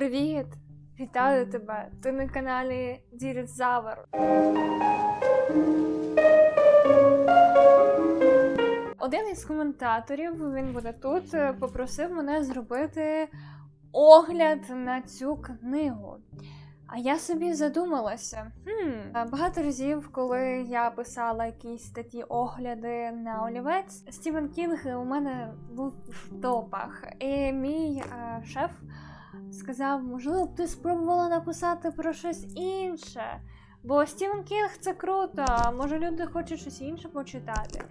Привіт! Вітаю тебе! Ти на каналі Дірізавр. Один із коментаторів, він буде тут, е, попросив мене зробити огляд на цю книгу. А я собі задумалася. Хм, багато разів, коли я писала якісь статті огляди на олівець, Стівен Кінг у мене був в топах. І мій е, шеф сказав: можливо, б ти спробувала написати про щось інше. Бо Стівен Кінг це круто, може люди хочуть щось інше почитати.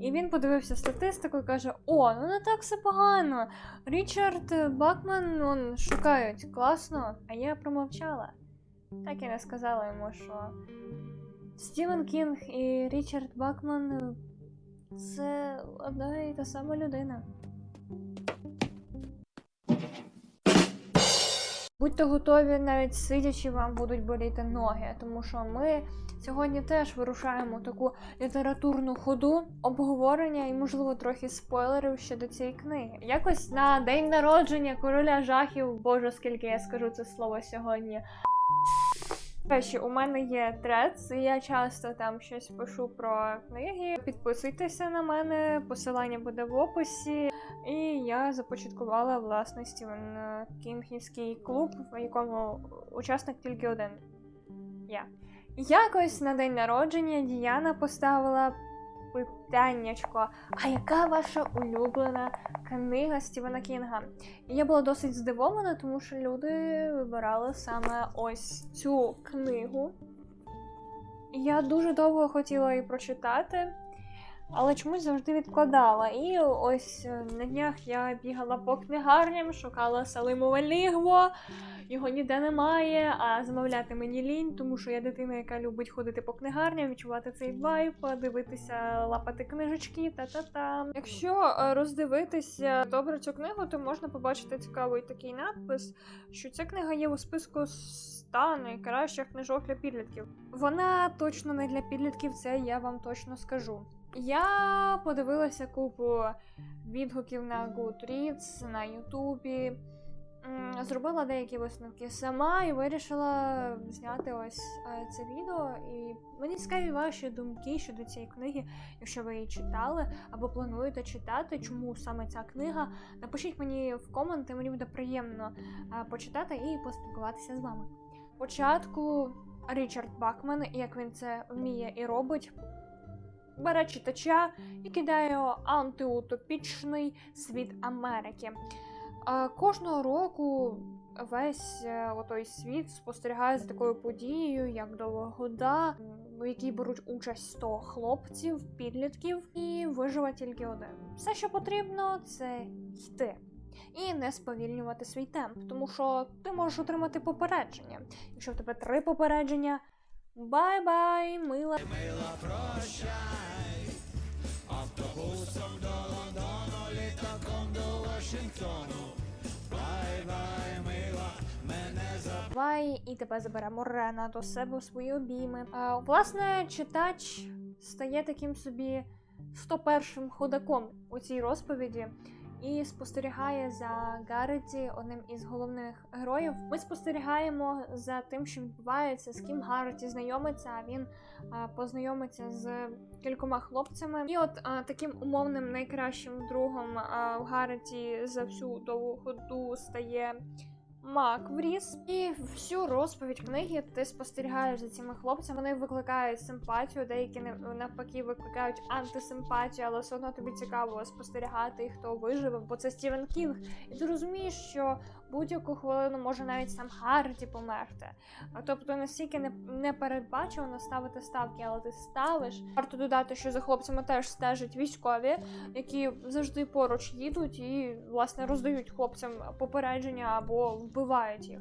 І він подивився статистику і каже: О, ну не так все погано. Річард Бакман он, шукають класно, а я промовчала. Так і не сказала йому, що Стівен Кінг і Річард Бакман це одна і та сама людина. Будьте готові, навіть сидячи, вам будуть боліти ноги, тому що ми сьогодні теж вирушаємо таку літературну ходу обговорення і, можливо, трохи спойлерів щодо цієї книги. Якось на день народження короля жахів, боже, скільки я скажу це слово сьогодні. Речі, у мене є трец, і я часто там щось пишу про книги. Підписуйтеся на мене, посилання буде в описі. І я започаткувала власне Стівен е, Кінгівський клуб, в якому учасник тільки один. Я. Якось на день народження Діана поставила питаннячко: а яка ваша улюблена книга Стівена Кінга? І я була досить здивована, тому що люди вибирали саме ось цю книгу. Я дуже довго хотіла її прочитати, але чомусь завжди відкладала. І ось е, на днях я бігала по книгарням, шукала Салимове лігво. Його ніде немає, а замовляти мені лінь, тому що я дитина, яка любить ходити по книгарням, відчувати цей вайб, дивитися, лапати книжечки, та-та-та. Якщо е, роздивитися добре цю книгу, то можна побачити цікавий такий надпис, що ця книга є у списку 100 найкращих книжок для підлітків. Вона точно не для підлітків, це я вам точно скажу. Я подивилася купу відгуків на Goodreads, на Ютубі. Зробила деякі висновки сама і вирішила зняти ось е, це відео. І мені цікаві ваші думки щодо цієї книги, якщо ви її читали або плануєте читати, чому саме ця книга. Напишіть мені в коменти, мені буде приємно е, почитати і поспілкуватися з вами. Спочатку Річард Бакман, як він це вміє і робить, бере читача і кидає антиутопічний світ Америки. Кожного року весь е, отой світ спостерігає за такою подією, як Довга года, в якій беруть участь 100 хлопців, підлітків, і виживе тільки один. Все, що потрібно, це йти. І не сповільнювати свій темп, тому що ти можеш отримати попередження. Якщо в тебе три попередження, бай-бай, мила. Мила, прощай, автобусом до Лондону, літаком до Вашингтону. Бай-бай, мила, мене за і тебе заберемо Рена до себе в свої обійми. А, власне, читач стає таким собі 101-м ходаком у цій розповіді. І спостерігає за Гарреті, одним із головних героїв. Ми спостерігаємо за тим, що відбувається, з ким Гарреті знайомиться. А він познайомиться з кількома хлопцями. І от таким умовним найкращим другом Гарреті за всю довгу ходу стає Мак вріс. І всю розповідь книги ти спостерігаєш за цими хлопцями. Вони викликають симпатію, деякі нав- навпаки викликають антисимпатію, але все одно тобі цікаво спостерігати, хто виживе, бо це Стівен Кінг. І ти розумієш, що будь-яку хвилину може навіть сам Гарді померти. Тобто настільки не, не передбачено ставити ставки, але ти ставиш. Варто додати, що за хлопцями теж стежать військові, які завжди поруч їдуть і власне роздають хлопцям попередження або вбивають їх.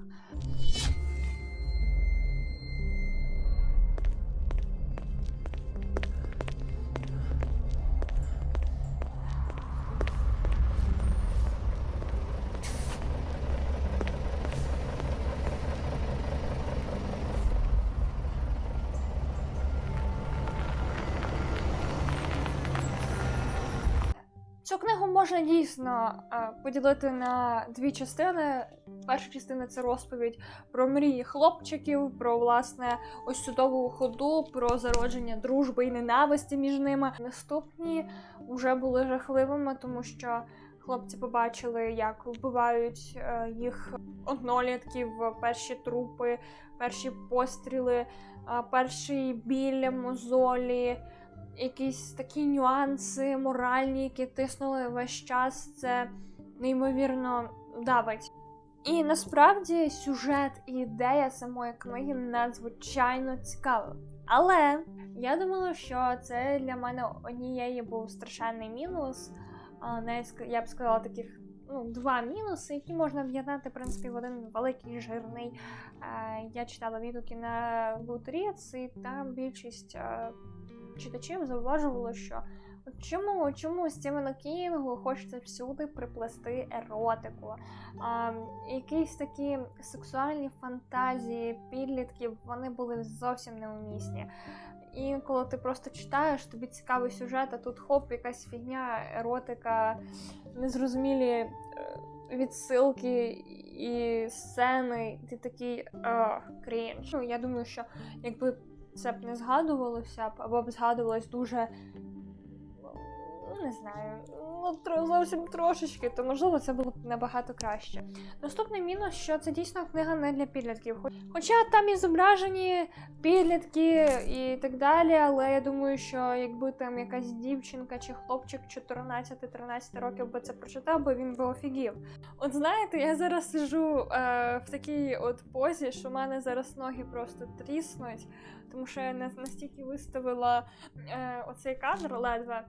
Цю книгу можна дійсно е, поділити на дві частини. Перша частина це розповідь про мрії хлопчиків, про власне ось судову ходу, про зародження дружби і ненависті між ними. Наступні вже були жахливими, тому що хлопці побачили, як вбивають е, їх однолітків, перші трупи, перші постріли, е, перший біль, мозолі якісь такі нюанси моральні, які тиснули весь час. Це неймовірно давить. І насправді сюжет і ідея самої книги надзвичайно цікава. Але я думала, що це для мене однієї був страшенний мінус. Я б сказала таких ну, два мінуси, які можна об'єднати в принципі в один великий жирний. Е, Я читала відгуки на Goodreads, і там більшість е, читачів зауважувало, що чому, чому Стівену Кінгу хочеться всюди приплести еротику, а, якісь такі сексуальні фантазії підлітків, вони були зовсім неумісні. І коли ти просто читаєш, тобі цікавий сюжет, а тут хоп, якась фігня, еротика, незрозумілі е, відсилки і сцени, ти такий крінж. Ну, я думаю, що якби це б не згадувалося або б згадувалось дуже. Не знаю, ну зовсім трошечки, то можливо це було б набагато краще. Наступний мінус, що це дійсно книга не для підлітків. Хоча там і зображені підлітки і так далі, але я думаю, що якби там якась дівчинка чи хлопчик 14-13 років би це прочитав, би він би офігів. От знаєте, я зараз сижу е, в такій от позі, що в мене зараз ноги просто тріснуть, тому що я не настільки виставила е, оцей кадр ледве.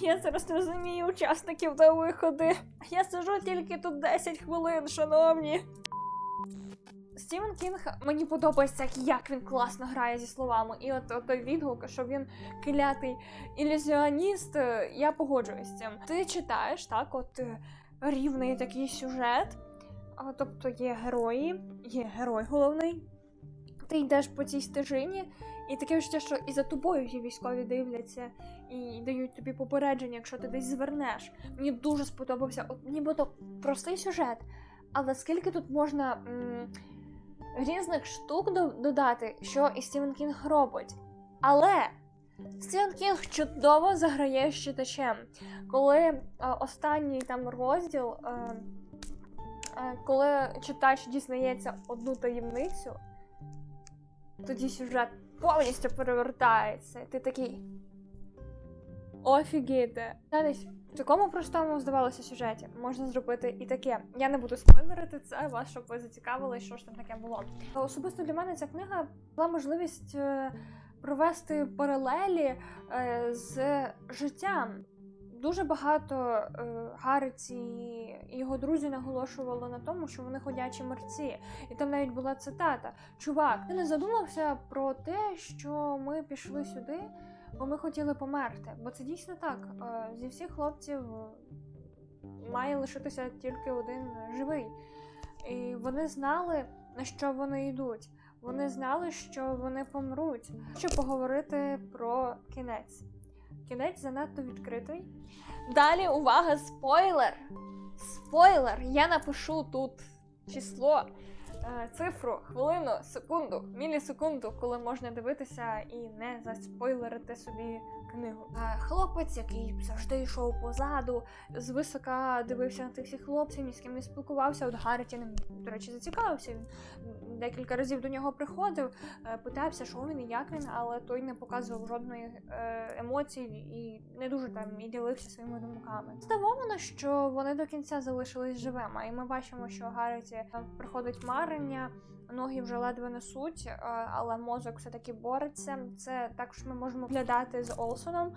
Я зараз розумію учасників до виходи. Я сижу тільки тут 10 хвилин, шановні. Стівен Кінг мені подобається, як він класно грає зі словами. І от, от той відгук, що він клятий ілюзіоніст, е, я погоджуюсь з цим. Ти читаєш так, от е, рівний такий сюжет. Тобто є герої, є герой головний. Ти йдеш по цій стежині, і таке відчуття, що і за тобою ті військові дивляться і дають тобі попередження, якщо ти десь звернеш. Мені дуже сподобався, от нібито простий сюжет, але скільки тут можна м, різних штук до- додати, що і Стівен Кінг робить. Але Стівен Кінг чудово заграє з читачем. Коли е, останній там розділ, е, е, коли читач дізнається одну таємницю, тоді сюжет повністю перевертається. І ти такий. Офігіти. Навіть в такому простому, здавалося, сюжеті можна зробити і таке. Я не буду спойлерити це вас, щоб ви зацікавили, що ж там таке було. Особисто для мене ця книга була можливість е, провести паралелі е, з життям. Дуже багато е, Гарриці і його друзі наголошували на тому, що вони ходячі мерці. І там навіть була цитата: Чувак, ти не задумався про те, що ми пішли сюди, бо ми хотіли померти. Бо це дійсно так. Е, Зі всіх хлопців має лишитися тільки один живий. І вони знали, на що вони йдуть. Вони знали, що вони помруть. Хочу поговорити про кінець. Кінець занадто відкритий. Далі увага, спойлер! Спойлер! Я напишу тут число, цифру, хвилину, секунду, мілісекунду, коли можна дивитися і не заспойлерити собі книгу. Е, Хлопець, який завжди йшов позаду, звисока дивився на тих всіх хлопців, ні з ким не спілкувався. От Гарріті ним, до речі, зацікавився. Він декілька разів до нього приходив, е, питався, що він і як він, але той не показував жодної е, емоції і не дуже там і ділився своїми думками. Здивовано, що вони до кінця залишились живими, і ми бачимо, що Гарріті е, приходить марення. Ноги вже ледве несуть, е, але мозок все таки бореться. Це також ми можемо глядати з Олсоном,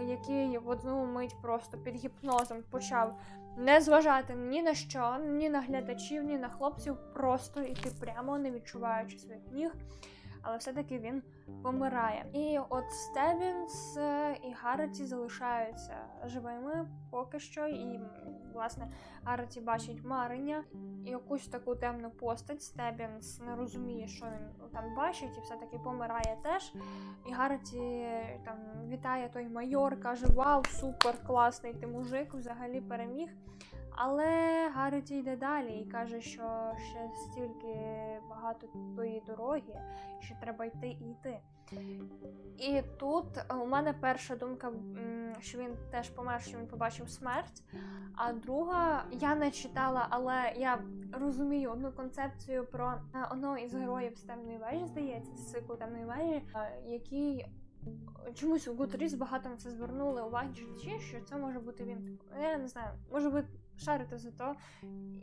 який в одну мить просто під гіпнозом почав не зважати ні на що, ні на глядачів, ні на хлопців, просто йти прямо, не відчуваючи своїх ніг. Але все-таки він помирає. І от Стебінс е, і Гарреті залишаються живими поки що. І власне Гарреті бачить марення, якусь таку темну постать. Стебінс не розуміє, що він там бачить, і все-таки помирає теж. І Гарреті там вітає той майор, каже: Вау, супер, класний ти мужик, взагалі переміг. Але Гарреті йде далі і каже, що ще стільки багато тої дороги, що треба йти і йти. І тут е, у мене перша думка, що він теж помер, що він побачив смерть. А друга, я не читала, але я розумію одну концепцію про е, одного із героїв з темної вежі, здається, з циклу темної вежі, е, який чомусь у Goodreads багато на це звернули увагу що це може бути він. Я не знаю, може ви шарите за то,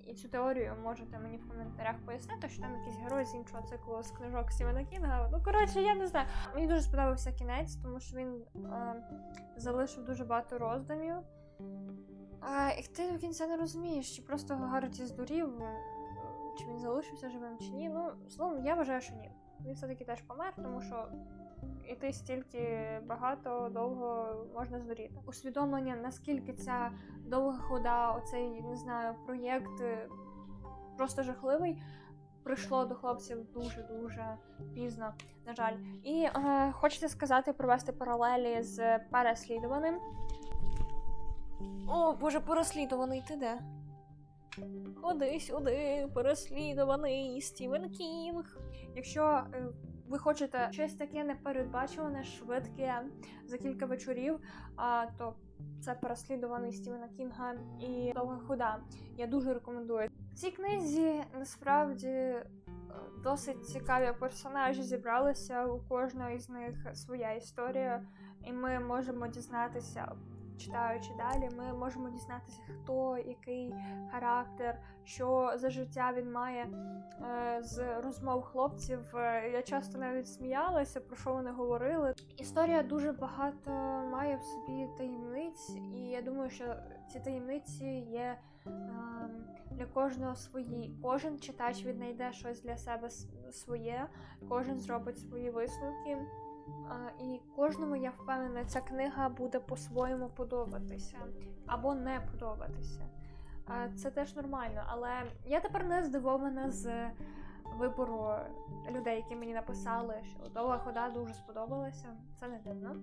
і цю теорію можете мені в коментарях пояснити, що там якийсь герой з іншого циклу з книжок Стівена Кінга. Ну коротше, я не знаю. Мені дуже сподобався кінець, тому що він е, залишив дуже багато роздумів. А, і ти до кінця не розумієш, чи просто Гарреті здурів, чи він залишився живим, чи ні. Ну, словом, я вважаю, що ні. Він все-таки теж помер, тому що іти стільки багато довго можна здуріти. Усвідомлення, наскільки ця довга хода, оцей не знаю, проєкт е, просто жахливий. Прийшло до хлопців дуже дуже пізно, на жаль. І е, хочете сказати, провести паралелі з переслідуваним. О, боже, переслідуваний, ти де? Ходи сюди, переслідуваний Стівен Кінг. Якщо е, ви хочете щось таке непередбачуване, швидке за кілька вечорів, а, то це переслідуваний Стівена Кінга і довга хода. Я дуже рекомендую. В цій книзі насправді е, досить цікаві персонажі зібралися. У кожного із них своя історія, і ми можемо дізнатися. Читаючи далі, ми можемо дізнатися, хто який характер, що за життя він має е, з розмов хлопців. Е, Я часто навіть сміялася, про що вони говорили. Історія дуже багато має в собі таємниць, і я думаю, що ці таємниці є ем, для кожного свої. Кожен читач віднайде щось для себе своє, кожен зробить свої висновки. І кожному, я впевнена, ця книга буде по-своєму подобатися або не подобатися. Це теж нормально, але я тепер не здивована з вибору людей, які мені написали, що довга хода дуже сподобалася. Це не дивно,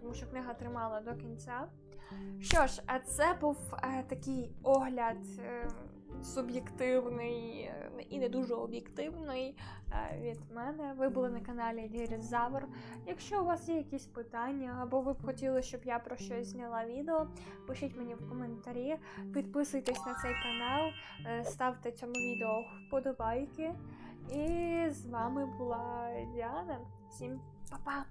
тому що книга тримала до кінця. Що ж, а це був е, такий огляд е, суб'єктивний і не дуже об'єктивний е, від мене. Ви були на каналі Дірізавр. Якщо у вас є якісь питання, або ви б хотіли, щоб я про щось зняла відео, пишіть мені в коментарі, підписуйтесь на цей канал, е, ставте цьому відео вподобайки. І з вами була Діана. Всім па-па!